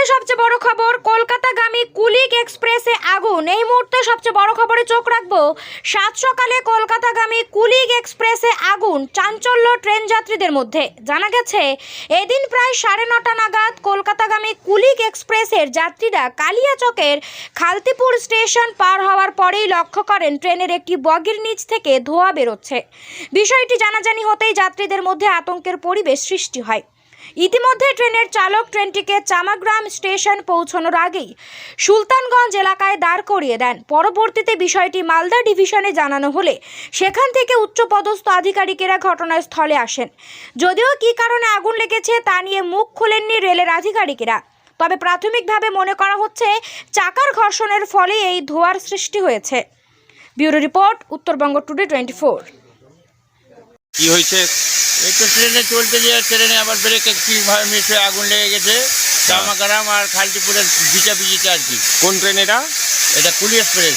মুহূর্তে সবচেয়ে বড় খবর, কলকাতাগামী কুলিক এক্সপ্রেসে আগুন। এই মুহূর্তে সবচেয়ে বড় খবরে চোখ রাখব, সাত সকালে কলকাতাগামী কুলিক এক্সপ্রেসে আগুন, চাঞ্চল্য ট্রেন যাত্রীদের মধ্যে। জানা গেছে, এদিন প্রায় সাড়ে নটা নাগাদ কলকাতাগামী কুলিক এক্সপ্রেসের যাত্রীরা কালিয়াচকের খালতিপুর স্টেশন পার হওয়ার পরেই লক্ষ্য করেন ট্রেনের একটি বগির নিচ থেকে ধোঁয়া বেরোচ্ছে। বিষয়টি জানাজানি হতেই যাত্রীদের মধ্যে আতঙ্কের পরিবেশ সৃষ্টি হয়। ইতিমধ্যে ট্রেনের চালক ট্রেনটিকে চামাগ্রাম স্টেশন পৌঁছানোর আগেই সুলতানগঞ্জ এলাকায় দাঁড় করিয়ে দেন। পরবর্তীতে বিষয়টি মালদা ডিভিশনে জানানো হলে সেখান থেকে উচ্চপদস্থ আধিকারিকেরা ঘটনাস্থলে আসেন। যদিও কী কারণে আগুন লেগেছে তা নিয়ে মুখ খুলেননি রেলের আধিকারিকেরা। তবে প্রাথমিকভাবে মনে করা হচ্ছে, চাকার ঘর্ষণের ফলে এই ধোঁয়ার সৃষ্টি হয়েছে। Bureau report, Uttarbanga today twenty four. কি হয়েছে? তো ট্রেনে চলতে যে ট্রেনে আবার ব্রেক একটি ভাবে মিস হয়ে আগুন লেগে গেছে জামাকারাম আর খালটিপুরের বিচাপিচিতে আর কি। কোন ট্রেন এটা? এটা কুলি এক্সপ্রেস।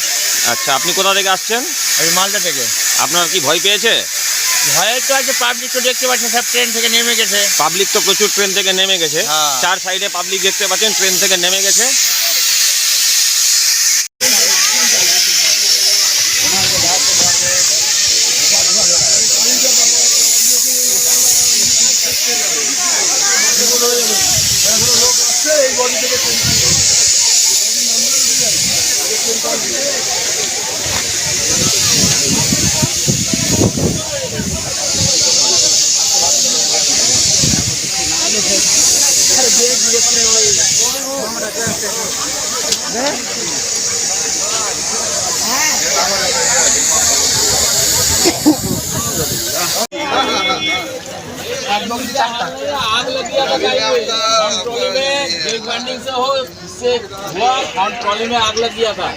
আচ্ছা আপনি কোথা থেকে আসছেন? ওই মালদা থেকে। আপনার কি ভয় পেয়েছে? ভয়ের তো আছে পাবলিক তো দেখতে পাচ্ছেন সব ট্রেন থেকে নেমে গেছে। পাবলিক তো প্রচুর ট্রেন থেকে নেমে গেছে। হ্যাঁ। চার সাইডে পাবলিক দেখতে পাচ্ছেন ট্রেন থেকে নেমে গেছে। आग लग गया था ट्रॉली में ब्रेक बैंडिंग से हो इससे हुआ फ्रंट ट्रॉली में आग लग गया था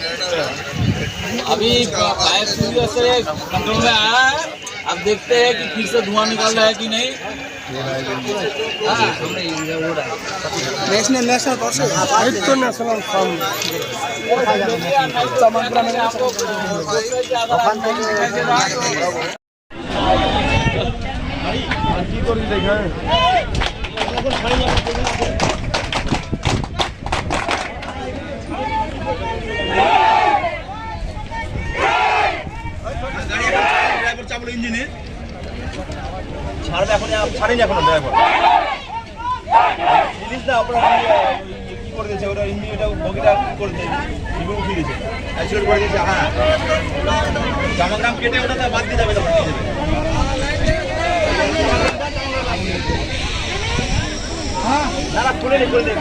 अभी फायर से कंट्रोल में आया है। अब देखते हैं कि फिर से धुआं निकल रहा है कि नहीं नेशनल नेशनल तो नेशनल फॉर्म देखा है ফার্ম ছাড়বে এখন ছাড়েনি এখনও ড্রাইভার জিনিস আপনার কি করে দিয়েছে, ওটা ইঞ্জিন ওটা বগিটা করে দিয়েছে রিভিউ উঠিয়ে দিয়েছে। করে দিয়েছে হ্যাঁ। জামা কাম কেটে ওটা বাদ দিয়ে যাবে তখন দিয়ে দেবে না না, খুলে নি, খুলে দেবে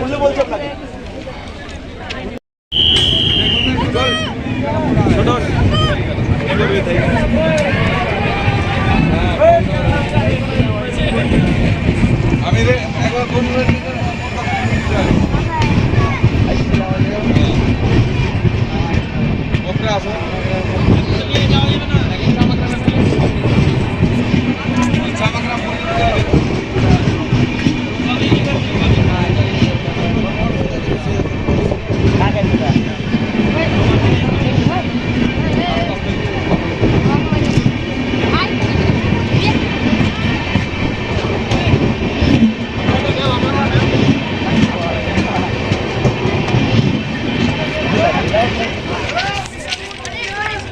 খুলে বলছি আপনাকে। ಬಂದಿದೆ